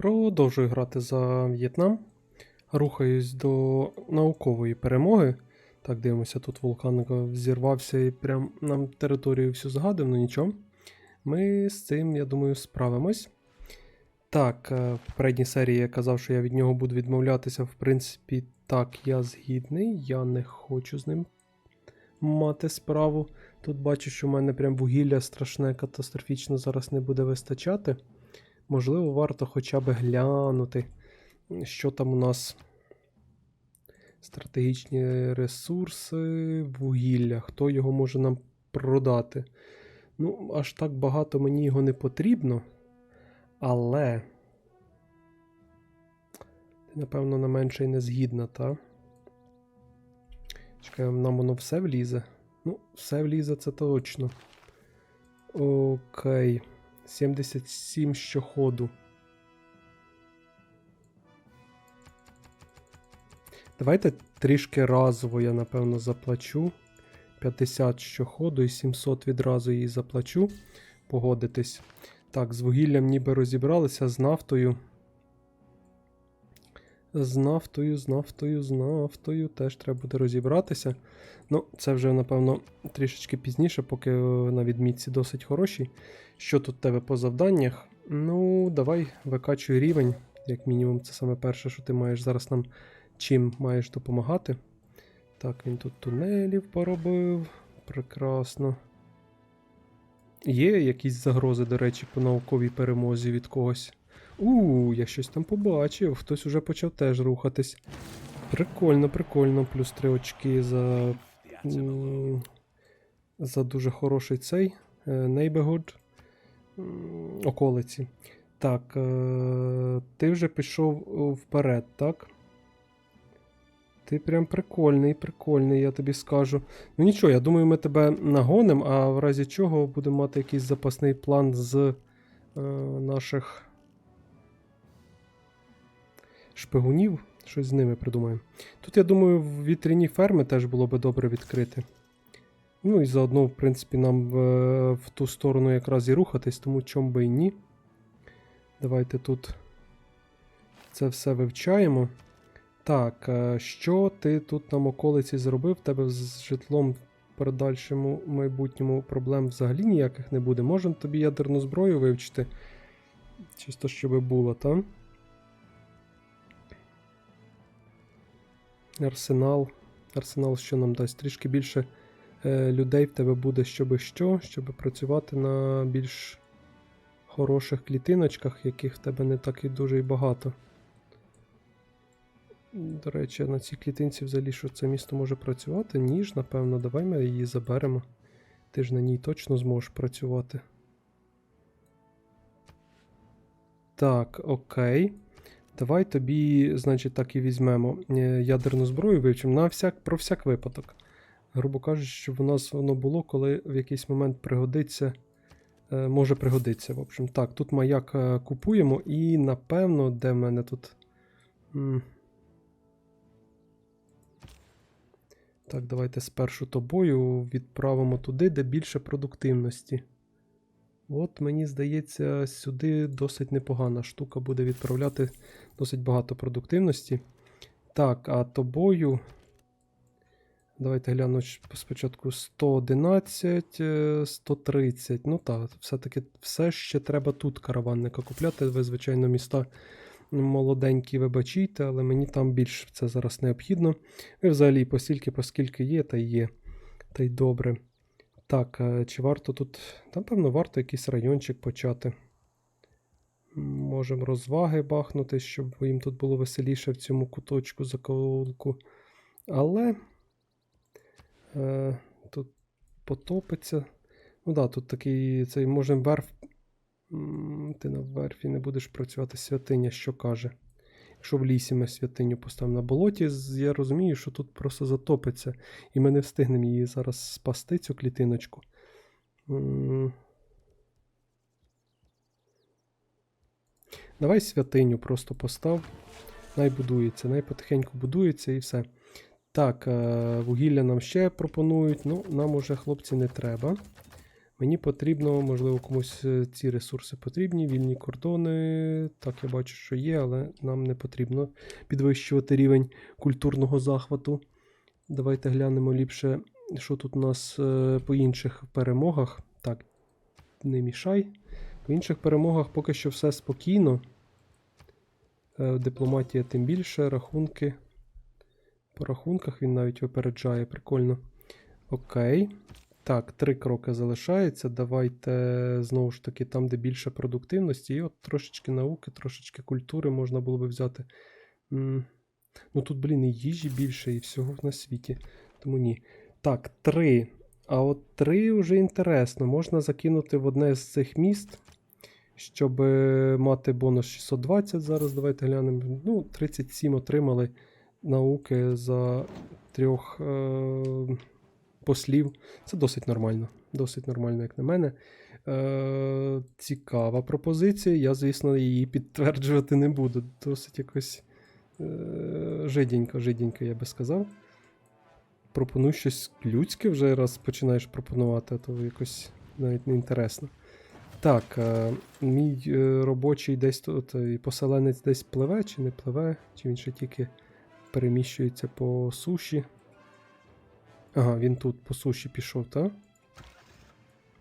Продовжую грати за В'єтнам. Рухаюсь до наукової перемоги. Так, дивимося, тут вулкан взірвався і прям нам територію всю згадив, ну нічого. Ми з цим, я думаю, справимось. Так, е, в попередній серії я казав, що я від нього буду відмовлятися. В принципі, так, я згідний. Я не хочу з ним мати справу. Тут бачу, що в мене прям вугілля страшне, катастрофічно зараз не буде вистачати. Можливо, варто хоча б глянути, що там у нас. Стратегічні ресурси, вугілля. Хто його може нам продати? Ну, аж так багато мені його не потрібно. Але. Ти, напевно, на менше й не згідна, та? Чекай, нам воно все влізе. Ну, все влізе, це точно. Окей. 77 щоходу. Давайте трішки разово я, напевно, заплачу. 50 щоходу і 700 відразу її заплачу. Погодитись. Так, з вугіллям ніби розібралися, з нафтою. З нафтою, з нафтою, з нафтою теж треба буде розібратися. Ну, це вже, напевно, трішечки пізніше, поки е, на відмітці досить хороші. Що тут тебе по завданнях? Ну, давай викачуй рівень. Як мінімум, це саме перше, що ти маєш зараз нам чим маєш допомагати. Так, він тут тунелів поробив. Прекрасно. Є якісь загрози, до речі, по науковій перемозі від когось. У, я щось там побачив. Хтось уже почав теж рухатись. Прикольно, прикольно. Плюс три очки за. За дуже хороший цей е, neighborhood околиці. Так, е, ти вже пішов е, вперед, так? Ти прям прикольний, прикольний, я тобі скажу. Ну нічого, я думаю, ми тебе нагоним, а в разі чого будемо мати якийсь запасний план з е, наших шпигунів. Щось з ними придумаємо. Тут, я думаю, в вітряні ферми теж було би добре відкрити. Ну і заодно, в принципі, нам в, в ту сторону якраз і рухатись, тому чом би і ні. Давайте тут це все вивчаємо. Так, е, що ти тут нам околиці зробив? Тебе з житлом в передальшому майбутньому проблем взагалі ніяких не буде. Можемо тобі ядерну зброю вивчити. Чисто щоб було, там. Арсенал. Арсенал що нам дасть? Трішки більше е, людей в тебе буде, щоби що, щоб працювати на більш хороших клітиночках, яких в тебе не так і дуже і багато. До речі, на цій клітинці взагалі, що це місто може працювати? Ніж, напевно, давай ми її заберемо. Ти ж на ній точно зможеш працювати. Так, окей. Давай тобі, значить, так і візьмемо е, ядерну зброю, вивчимо на всяк, про всяк випадок. Грубо кажучи, щоб у нас воно було, коли в якийсь момент пригодиться. Е, може пригодиться. В общем, так, тут маяк е, купуємо, і напевно, де в мене тут. Так, давайте спершу тобою відправимо туди, де більше продуктивності. От, мені здається, сюди досить непогана штука буде відправляти досить багато продуктивності. Так, а тобою. Давайте гляну спочатку 111, е, 130. Ну так, все-таки все ще треба тут караванника купляти. Ви, звичайно, міста молоденькі вибачійте, але мені там більш це зараз необхідно. Ви взагалі постільки, поскільки є, та є. Та й добре. Так, е, чи варто тут. Напевно, варто якийсь райончик почати. Можемо розваги бахнути, щоб їм тут було веселіше в цьому куточку закоулку. Але е, тут потопиться. Ну да, тут такий цей можемо верф. Ти на верфі не будеш працювати святиня, що каже. Якщо в лісі ми святиню поставимо на болоті, я розумію, що тут просто затопиться, і ми не встигнемо її зараз спасти, цю клітиночку. Давай святиню просто постав. Най будується, най потихеньку будується і все. Так, е, вугілля нам ще пропонують. Ну, нам уже, хлопці, не треба. Мені потрібно, можливо, комусь е, ці ресурси потрібні, вільні кордони. Так, я бачу, що є, але нам не потрібно підвищувати рівень культурного захвату. Давайте глянемо ліпше, що тут у нас е, по інших перемогах. Так, не мішай. По інших перемогах поки що все спокійно. Е, Дипломатія тим більше, рахунки. По рахунках він навіть випереджає, прикольно. Окей. Так, три кроки залишається. Давайте знову ж таки там, де більше продуктивності. І от трошечки науки, трошечки культури можна було би взяти. Ну тут, блін, і їжі більше, і всього на світі. Тому ні. Так, три. А от три вже інтересно. Можна закинути в одне з цих міст, щоб е, мати бонус 620. Зараз давайте глянемо. Ну, 37 отримали науки за трьох е- послів. Це досить нормально. Досить нормально, як на мене. Е- цікава пропозиція. Я, звісно, її підтверджувати не буду. Досить якось е- жиденько, жиденько, я би сказав. Пропоную щось людське вже раз починаєш пропонувати, а то якось навіть не інтересно. Так, е, мій е, робочий десь тут, е, і поселенець десь пливе чи не пливе, чи він ще тільки переміщується по суші. Ага, він тут по суші пішов, так?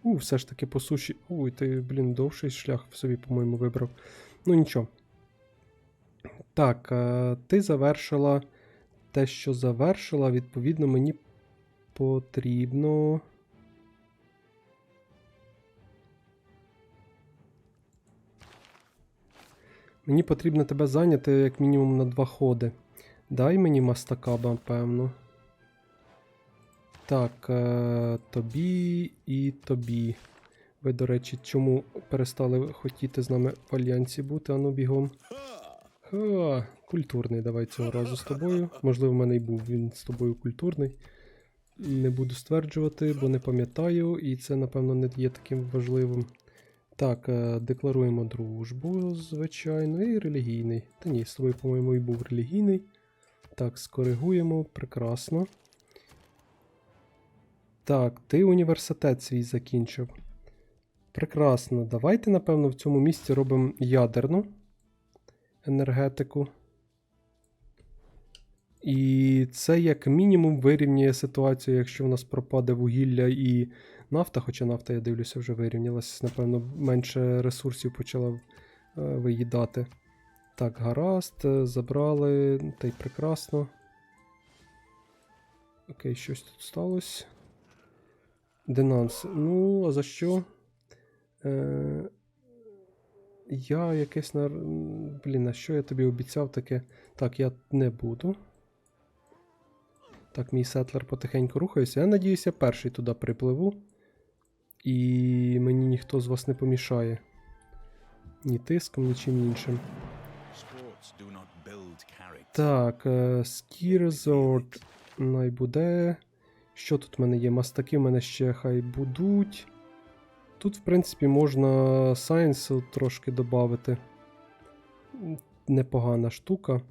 У, все ж таки по суші. Ой, ти, блін, довший шлях в собі, по-моєму, вибрав. Ну нічого. Так, е, ти завершила те, що завершила, відповідно, мені потрібно. Мені потрібно тебе зайняти як мінімум на два ходи. Дай мені мастакаба, певно. Так, е, тобі і тобі. Ви, до речі, чому перестали хотіти з нами в альянсі бути, ану бігом. Ха, культурний, давай цього разу з тобою. Можливо, в мене й був він з тобою культурний. Не буду стверджувати, бо не пам'ятаю, і це, напевно, не є таким важливим. Так, е, декларуємо дружбу, звичайно, і релігійний. Та ні, з тобою, по-моєму, і був релігійний. Так, скоригуємо, прекрасно. Так, ти університет свій закінчив. Прекрасно. Давайте, напевно, в цьому місці робимо ядерну енергетику. І це як мінімум вирівнює ситуацію, якщо в нас пропаде вугілля і нафта, хоча нафта, я дивлюся, вже вирівнялася, напевно, менше ресурсів почала е, виїдати. Так, гаразд, е, забрали, та й прекрасно. Окей, щось тут сталося. Денанс. Ну, а за що? Е, я якесь на. Блін, а що я тобі обіцяв таке? Так, я не буду. Так, мій сетлер потихеньку рухається. Я надіюся, перший туди припливу. І мені ніхто з вас не помішає. Ні тиском, нічим іншим. Not build character. Так, е, Ski Resort най буде. Що тут в мене є? Мастаки в мене ще хай будуть. Тут, в принципі, можна Science трошки додати. Непогана штука.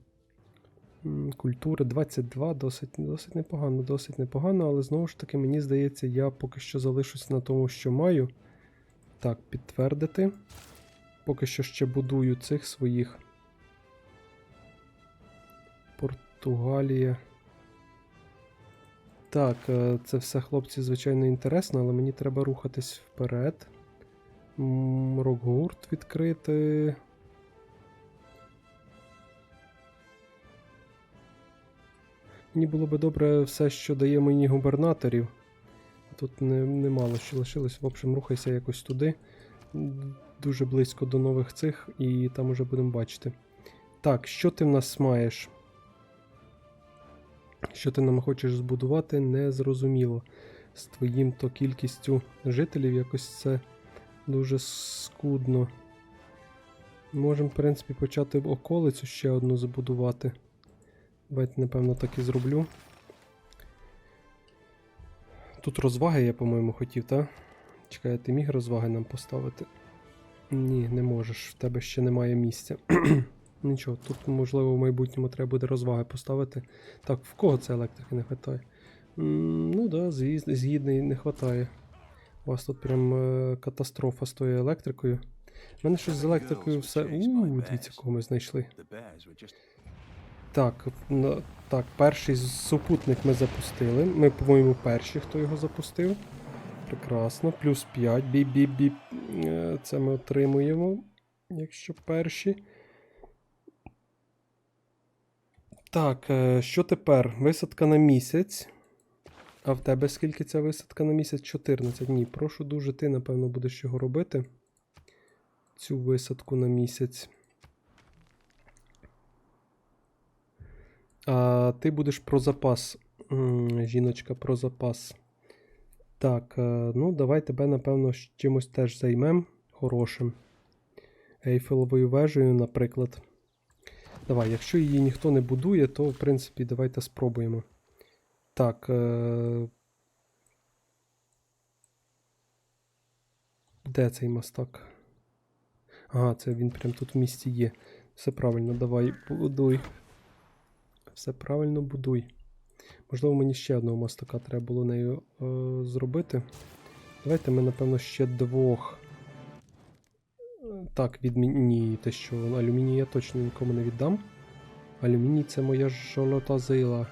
Культури 22, досить, досить непогано, досить непогано, але знову ж таки, мені здається, я поки що залишусь на тому, що маю. Так, підтвердити. Поки що ще будую цих своїх. Португалія. Так, е, це все, хлопці, звичайно, інтересно, але мені треба рухатись вперед. Рокгурт відкрити. Мені було би добре все, що дає мені губернаторів. Тут не, немало що лишилось. В общем, рухайся якось туди. Дуже близько до нових цих, і там уже будемо бачити. Так, що ти в нас маєш? Що ти нам хочеш збудувати, не зрозуміло. З твоїм то кількістю жителів якось це дуже скудно. Можемо, в принципі, почати околицю ще одну збудувати. Давайте, напевно, так і зроблю. Тут розваги я, по-моєму, хотів, так? Чекай, ти міг розваги нам поставити? Ні, не можеш, в тебе ще немає місця. Нічого, тут, можливо, в майбутньому треба буде розваги поставити. Так, в кого це електрики не вистачає? Ну да, згідний не вистачає. У вас тут прям е, катастрофа з тою електрикою. У мене щось з електрикою все. Ууу, дивіться, кого ми знайшли. Так, на- так, перший супутник ми запустили. Ми, по-моєму, перші, хто його запустив. Прекрасно. Плюс 5. Біп-біп-біп. Е, Це ми отримуємо, якщо перші. Так, е, що тепер? Висадка на місяць. А в тебе скільки ця висадка на місяць? 14. Ні, прошу дуже, ти, напевно, будеш його робити. Цю висадку на місяць. А ти будеш про запас. Жіночка, про запас. Так, е, ну давай тебе, напевно, чимось теж займем. Хорошим. Ейфеловою вежею, наприклад. Давай, якщо її ніхто не будує, то, в принципі, давайте спробуємо. Так. Е... Де цей мастак? Ага, це він прям тут в місті є. Все правильно, давай, будуй. Все правильно будуй. Можливо, мені ще одного мастака треба було нею е, зробити. Давайте ми, напевно, ще двох. Так. Ні, те що, алюміній я точно нікому не віддам. Алюміній це моя жолота зила.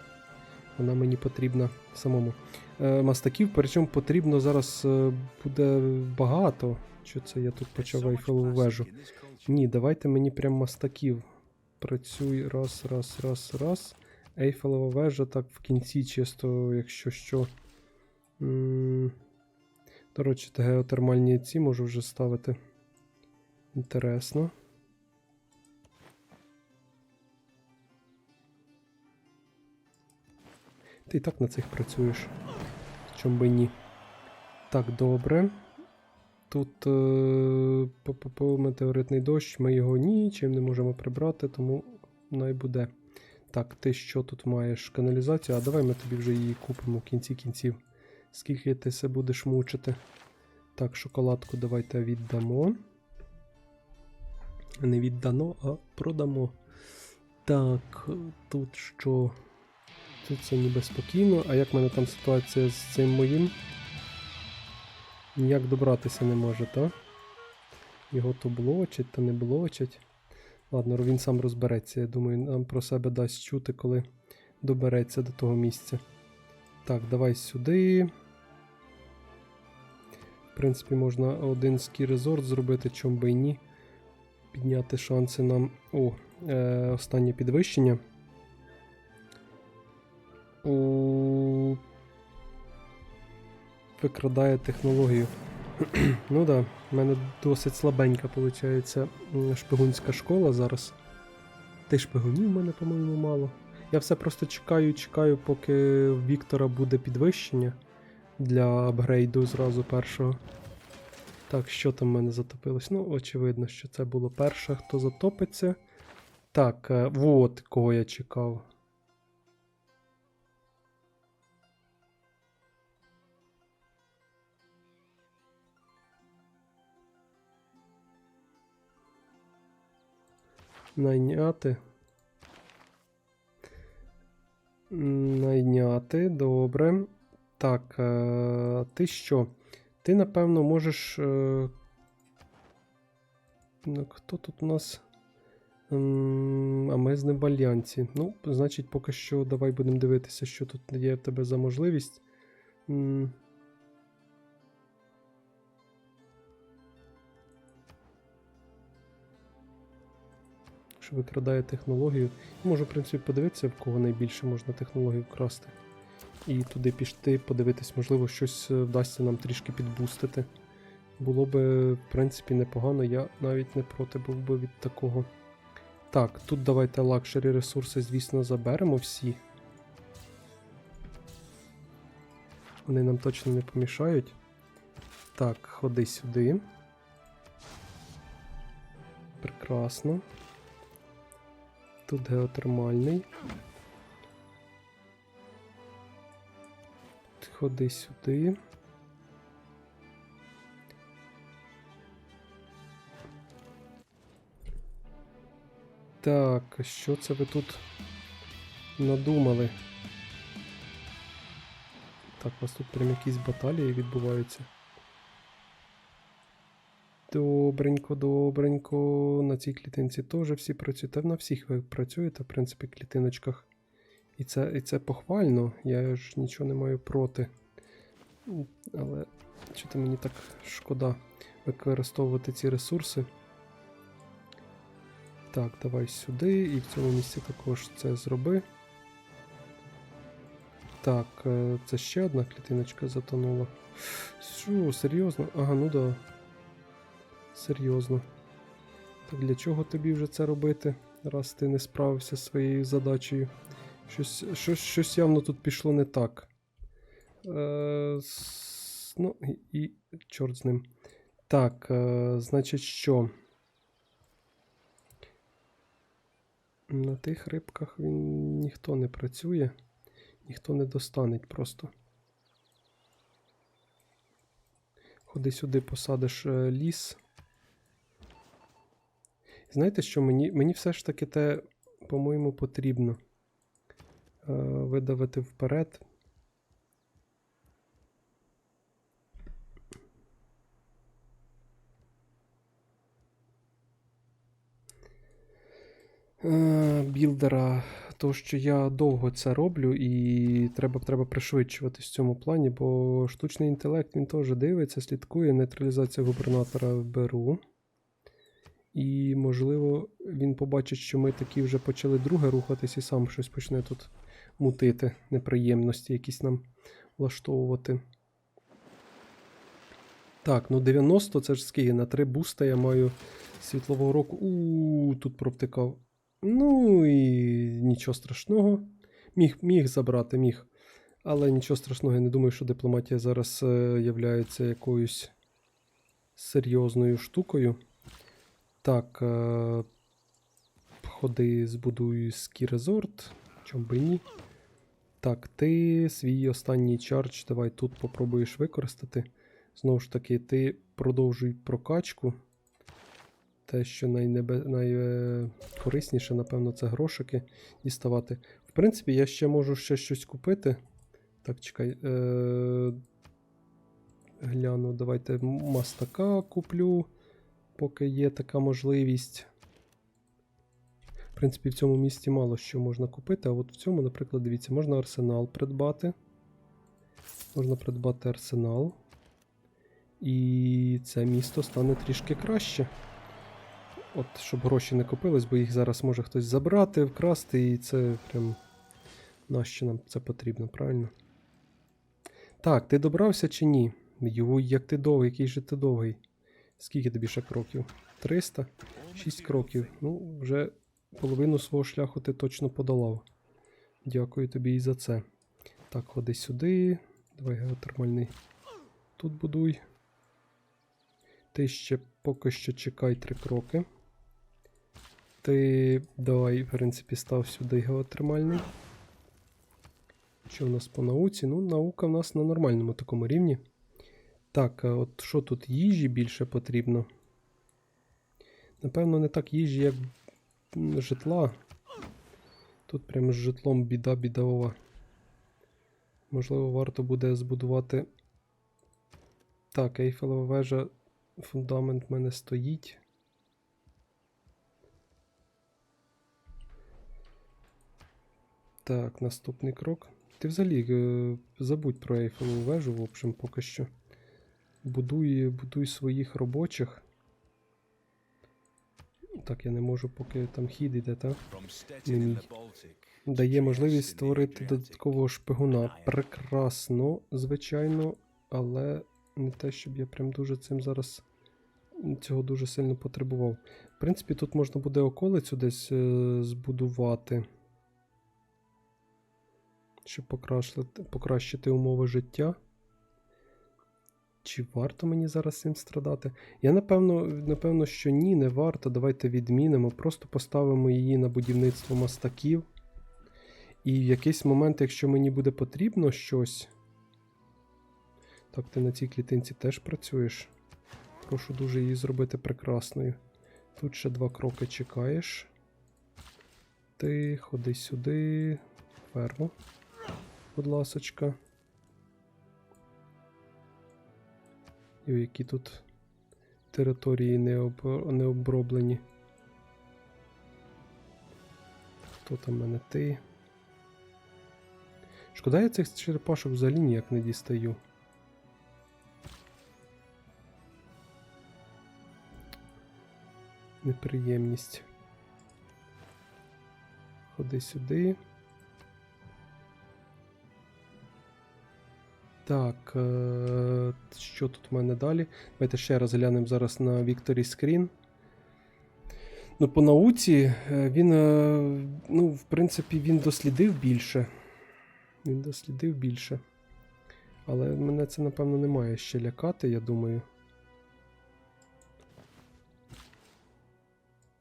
Вона мені потрібна самому. Е, мастаків, причому потрібно зараз е, буде багато. Що це я тут почав plastic вежу? Ні, давайте мені прям мастаків. Працюй раз, раз, раз, раз. Ейфелева вежа, так в кінці, чисто, якщо що. До речі, геотермальні ці можу вже ставити. Інтересно. Ти і так на цих працюєш. Чом би ні. Так, добре. Тут е, по метеоритний дощ, ми його нічим не можемо прибрати, тому най буде. Так, ти що тут маєш? Каналізацію? А давай ми тобі вже її купимо в кінці кінців. Скільки ти се будеш мучити? Так, шоколадку давайте віддамо. Не віддано, а продамо. Так, тут що? Тут це ніби спокійно. А як в мене там ситуація з цим моїм? Ніяк добратися не може, та? Його то блочить, то не блочить. Ладно, він сам розбереться. Я думаю, нам про себе дасть чути, коли добереться до того місця. Так, давай сюди. В принципі, можна один ский резорт зробити, чом би й ні. Підняти шанси нам. О, е, останнє підвищення. У... Викрадає технологію. ну да, в мене досить слабенька, виходить, шпигунська школа зараз. Й шпигунів в мене, по-моєму, мало. Я все просто чекаю, чекаю, поки в Віктора буде підвищення для апгрейду зразу першого. Так, що там в мене затопилось? Ну, очевидно, що це було перше, хто затопиться. Так, е, вот кого я чекав. Найняти. Найняти, добре. Так, е, ти що? Ти, напевно, можеш. Е... Хто тут у нас? А ми з ним в альянсі. Ну, значить, поки що давай будемо дивитися, що тут є в тебе за можливість. Що викрадає технологію. Можу, в принципі, подивитися, в кого найбільше можна технологію вкрасти. І туди пішти, подивитись, можливо, щось е, вдасться нам трішки підбустити. Було би, в принципі, непогано, я навіть не проти був би від такого. Так, тут давайте лакшері ресурси, звісно, заберемо всі. Вони нам точно не помішають. Так, ходи сюди. Прекрасно. Тут геотермальний. Ходи сюди. Так, що це ви тут надумали? Так, у вас тут прям якісь баталії відбуваються. Добренько, добренько. На цій клітинці теж всі працюють. Та на всіх ви працюєте, в принципі, клітиночках. І це, і це похвально. Я ж нічого не маю проти. Але чого мені так шкода використовувати ці ресурси. Так, давай сюди. І в цьому місці також це зроби. Так, е, це ще одна клітиночка затонула. Що, серйозно? Ага, ну да. Серйозно. Так для чого тобі вже це робити, раз ти не справився зі своєю задачею? Щось, щось, щось явно тут пішло не так. Е, с- ну, і, і чорт з ним. Так, е, значить, що? На тих рибках він ніхто не працює, ніхто не достанеть просто. Ходи сюди, посадиш е, ліс. Знаєте, що мені, мені все ж таки те, по-моєму, потрібно видавити вперед. Е, білдера, то що я довго це роблю, і треба, треба пришвидшувати в цьому плані, бо штучний інтелект він теж дивиться, слідкує, нейтралізація губернатора беру. І, можливо, він побачить, що ми такі вже почали друге рухатись, і сам щось почне тут мутити, неприємності якісь нам влаштовувати. Так, ну 90 це ж скільки, на 3 буста я маю світлового року. У тут провтикав. Ну і нічого страшного. Міг, міг забрати, міг. Але нічого страшного, я не думаю, що дипломатія зараз е, являється якоюсь серйозною штукою. Так, е, ходи, збудуй ски резорт. Чом би ні. Так, ти свій останній чардж давай тут попробуєш використати. Знову ж таки, ти продовжуй прокачку. Те, що найнебе... найкорисніше, напевно, це грошики діставати. В принципі, я ще можу ще щось купити. Так, чекай. Е... Гляну, давайте мастака куплю, поки є така можливість. В принципі, в цьому місті мало що можна купити, а от в цьому, наприклад, дивіться, можна арсенал придбати. Можна придбати арсенал. І це місто стане трішки краще. От, щоб гроші не копились, бо їх зараз може хтось забрати, вкрасти, і це прям нащо нам це потрібно, правильно? Так, ти добрався чи ні? Йой, як ти довгий, який же ти довгий. Скільки тобі ще кроків? 300? 6 кроків. Ну, вже половину свого шляху ти точно подолав. Дякую тобі і за це. Так, ходи сюди. Давай геотермальний. Тут будуй. Ти ще поки що чекай три кроки. Ти давай, в принципі, став сюди геотермальний. Що в нас по науці? Ну, наука в нас на нормальному такому рівні. Так, а от що тут їжі більше потрібно? Напевно, не так їжі, як житла. Тут прямо з житлом біда бідова. Можливо, варто буде збудувати. Так, Ейфелева вежа, фундамент в мене стоїть. Так, наступний крок. Ти взагалі е, забудь про Ейфелеву вежу, в общем, поки що. Будуй, будуй своїх робочих. Так, я не можу, поки там хід іде, так? Baltic. Дає можливість створити додаткового шпигуна. Прекрасно, звичайно, але не те, щоб я прям дуже цим зараз цього дуже сильно потребував. В принципі, тут можна буде околицю десь е, збудувати, щоб покращити, покращити умови життя. Чи варто мені зараз цим страдати? Я напевно, напевно, що ні, не варто. Давайте відмінимо. Просто поставимо її на будівництво мастаків. І в якийсь момент, якщо мені буде потрібно щось. Так, ти на цій клітинці теж працюєш. Прошу дуже її зробити прекрасною. Тут ще два кроки чекаєш. Ти ходи сюди. Ферму. Будь ласочка. І які тут території не, об, не оброблені. Хто там мене ти? Шкода, я цих черепашок взагалі ніяк не дістаю. Неприємність. Ходи сюди. Так, е- що тут в мене далі? Давайте ще раз глянемо зараз на Victory Screen. Ну, по науці е, він, е, ну, в принципі, він дослідив більше. Він дослідив більше. Але мене це, напевно, не має ще лякати, я думаю.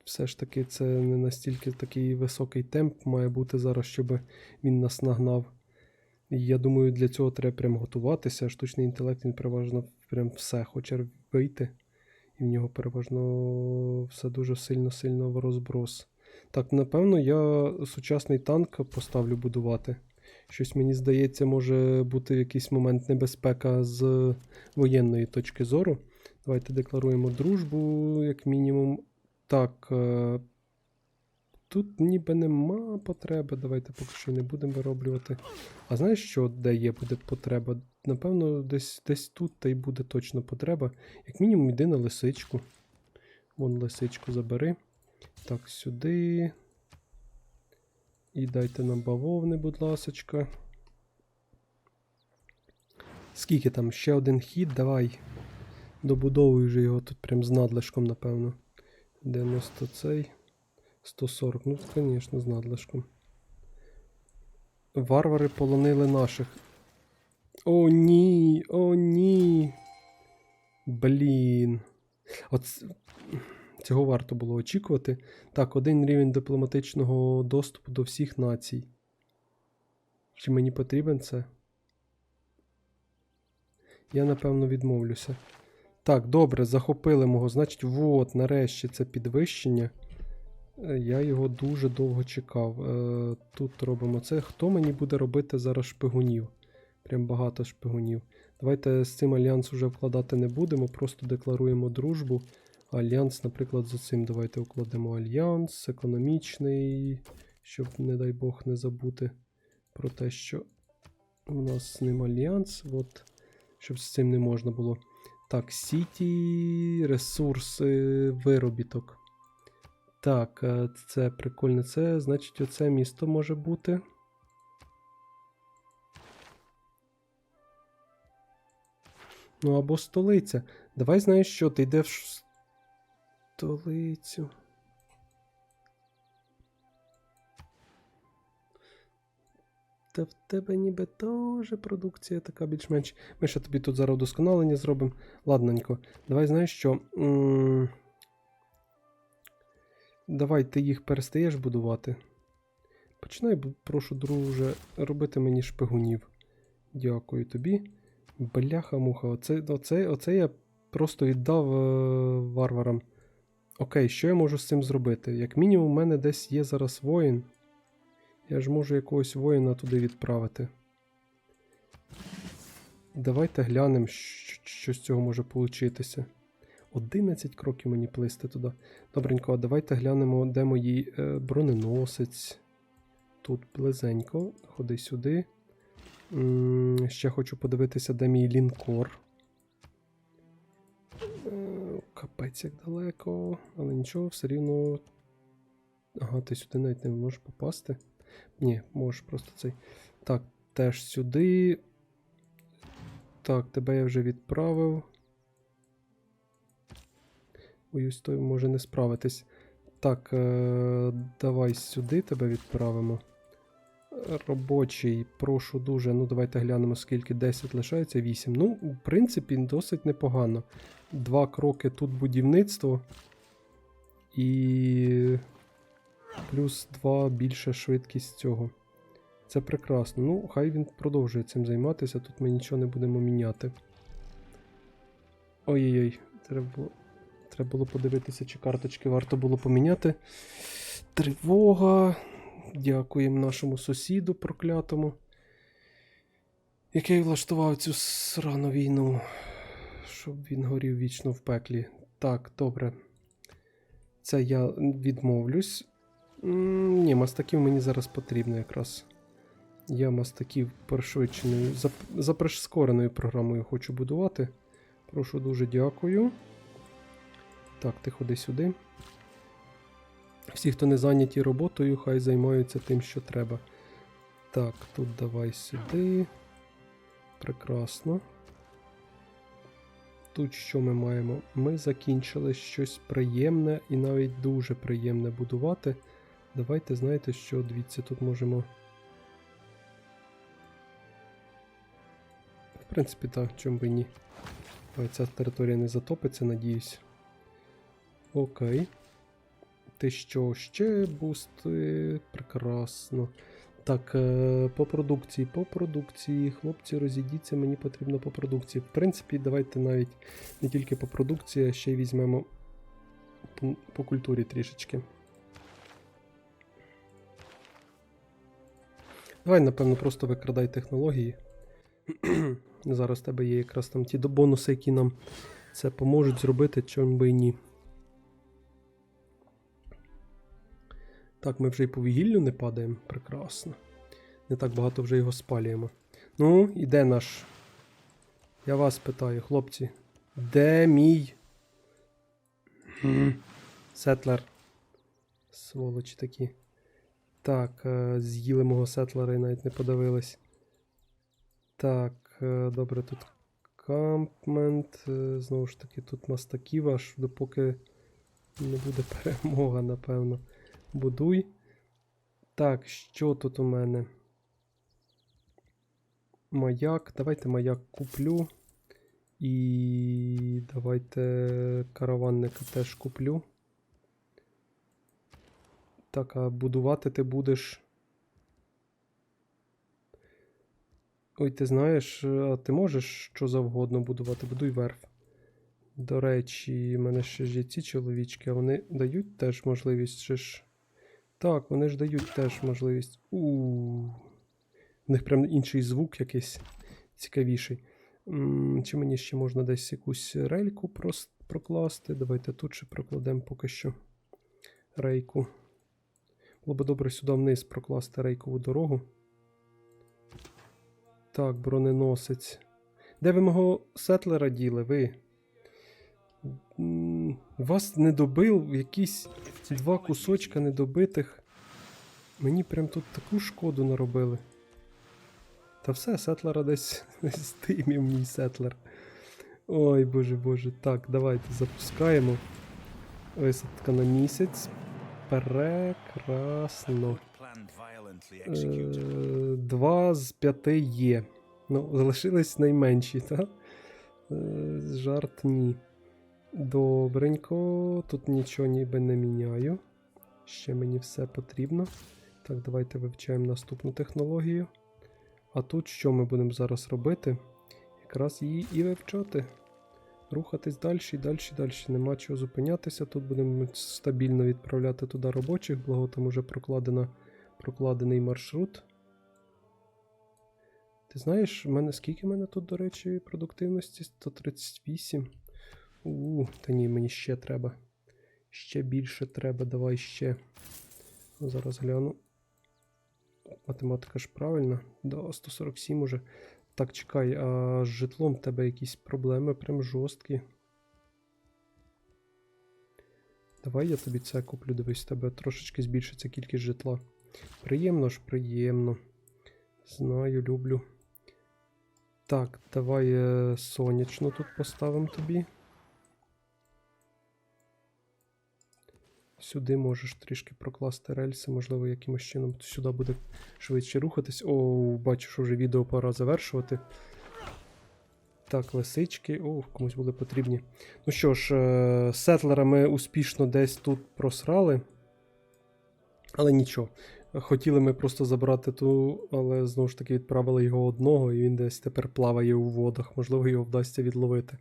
Все ж таки, це не настільки такий високий темп має бути зараз, щоб він нас нагнав. І я думаю, для цього треба прям готуватися. Штучний інтелект він переважно прям все хоче вийти. І в нього переважно все дуже сильно-сильно в розброс. Так, напевно, я сучасний танк поставлю будувати. Щось мені здається, може бути в якийсь момент небезпека з воєнної точки зору. Давайте декларуємо дружбу, як мінімум. Так. Тут ніби нема потреби. Давайте поки що не будемо вироблювати. А знаєш що, де є буде потреба? Напевно, десь, десь тут та й буде точно потреба. Як мінімум, йди на лисичку. Вон лисичку забери. Так, сюди. І дайте нам бавовни, будь ласочка. Скільки там? Ще один хід, давай. Добудовуй вже його тут прям з надлишком, напевно. 90 цей. 140. Ну, звісно, з надлишком. Варвари полонили наших. О, ні! О, ні! Блін. От цього варто було очікувати. Так, один рівень дипломатичного доступу до всіх націй. Чи мені потрібен це? Я, напевно, відмовлюся. Так, добре, захопили мого. Значить, от, нарешті це підвищення. Я його дуже довго чекав. Е, Тут робимо це. Хто мені буде робити зараз шпигунів? Прям багато шпигунів. Давайте з цим альянс уже вкладати не будемо, просто декларуємо дружбу. Альянс, наприклад, з цим давайте укладемо альянс, економічний, щоб, не дай Бог, не забути про те, що у нас з ним альянс, от, щоб з цим не можна було. Так, Сіті, ресурси, виробіток. Так, е, це прикольно. Це, значить, оце місто може бути. Ну, або столиця. Давай знаєш що, ти йдеш в столицю. Та в тебе ніби теж продукція така більш-менш. Ми ще тобі тут зараз удосконалення зробимо. Ладненько. Давай знаєш що. М, Давай ти їх перестаєш будувати. Починай, прошу, друже, робити мені шпигунів. Дякую тобі. Бляха-муха, оце, оце, оце я просто віддав е, варварам. Окей, що я можу з цим зробити? Як мінімум, у мене десь є зараз воїн. Я ж можу якогось воїна туди відправити. Давайте глянемо, що, з цього може получитися. 11 кроків мені плисти туди. Добренько, а давайте глянемо, де мої е, броненосець. Тут близенько. Ходи сюди. Ще хочу подивитися, де мій лінкор. Е, Капець як далеко, але нічого, все рівно. Ага, ти сюди навіть не можеш попасти. Ні, можеш просто цей. Так, теж сюди. Так, тебе я вже відправив. Боюсь, той може не справитись. Так, е- давай сюди тебе відправимо. Робочий, прошу дуже. Ну, давайте глянемо, скільки 10 лишається, 8. Ну, в принципі, досить непогано. Два кроки тут будівництво. І плюс 2 більша швидкість цього. Це прекрасно. Ну, хай він продовжує цим займатися, тут ми нічого не будемо міняти. Ой-ой-ой, треба треба було подивитися, чи карточки варто було поміняти. Тривога. Дякуємо нашому сусіду проклятому, який влаштував цю срану війну, щоб він горів вічно в пеклі. Так, добре. Це я відмовлюсь. Ні, мастаків мені зараз потрібно якраз. Я мастаків пришвидшеною, за, за прискореною програмою хочу будувати. Прошу дуже дякую. Так, ти ходи сюди. Всі, хто не зайняті роботою, хай займаються тим, що треба. Так, тут давай сюди. Прекрасно. Тут що ми маємо? Ми закінчили щось приємне і навіть дуже приємне будувати. Давайте, знаєте, що дивіться, тут можемо. В принципі, так, чому би ні. Ця територія не затопиться, надіюсь. Окей. Ти що, ще бусти? Прекрасно. Так, е, по продукції, по продукції. Хлопці, розійдіться, мені потрібно по продукції. В принципі, давайте навіть не тільки по продукції, а ще й візьмемо по, культурі трішечки. Давай, напевно, просто викрадай технології. Зараз в тебе є якраз там ті бонуси, які нам це поможуть зробити, чому би і ні. Так, ми вже й по вугіллю не падаємо. Прекрасно. Не так багато вже його спалюємо. Ну, і де наш? Я вас питаю, хлопці. Де мій? Сетлер. Сволочі такі. Так, е, з'їли мого сетлера і навіть не подивились. Так, е, добре, тут кампмент. е, Знову ж таки, тут мастаків аж допоки не буде перемога, напевно. Будуй. Так, що тут у мене? Маяк. Давайте маяк куплю. І давайте караванника теж куплю. Так, а будувати ти будеш. Ой, ти знаєш, а ти можеш що завгодно будувати, будуй верф. До речі, в мене ще ж є ці чоловічки, а вони дають теж можливість чи ж. Так, вони ж дають теж можливість. у В них прям інший звук якийсь цікавіший. Чи мені ще можна десь якусь рельку прокласти? Давайте тут ще прокладемо поки що рейку. Було би добре сюди вниз прокласти рейкову дорогу. Так, броненосець. Де ви мого сетлера діли? Ви? Вас не добив якісь два кусочка недобитих. Мені прям тут таку шкоду наробили. Та все, сетлера десь стимів мій сетлер. Ой, боже боже. Так, давайте запускаємо. Висадка на місяць. Прекрасно. Е, Два з п'яти є. Ну, залишились найменші, так? Жарт ні. Добренько. Тут нічого ніби не міняю. Ще мені все потрібно. Так, давайте вивчаємо наступну технологію. А тут що ми будемо зараз робити? Якраз її і вивчати. Рухатись далі і далі, далі. Нема чого зупинятися. Тут будемо стабільно відправляти туди робочих, благо там уже прокладена прокладений маршрут. Ти знаєш, в мене скільки в мене тут, до речі, продуктивності? 138. У, та ні, мені ще треба. Ще більше треба, давай ще. Ну, Зараз гляну. Математика ж правильна. Да, 147 уже. Так, чекай, а з житлом в тебе якісь проблеми прям жорсткі. Давай я тобі це куплю, дивись, тебе трошечки збільшиться кількість житла. Приємно ж, приємно. Знаю, люблю. Так, давай е, сонячну тут поставимо тобі. Сюди можеш трішки прокласти рельси, можливо, якимось чином сюди буде швидше рухатись. О, бачу, що вже відео пора завершувати. Так, лисички. О, комусь були потрібні. Ну що ж, е, сетлера ми успішно десь тут просрали. Але нічого. Хотіли ми просто забрати ту, але знову ж таки відправили його одного, і він десь тепер плаває у водах. Можливо, його вдасться відловити.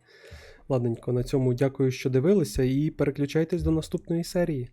Ладненько, на цьому дякую, що дивилися, і переключайтесь до наступної серії.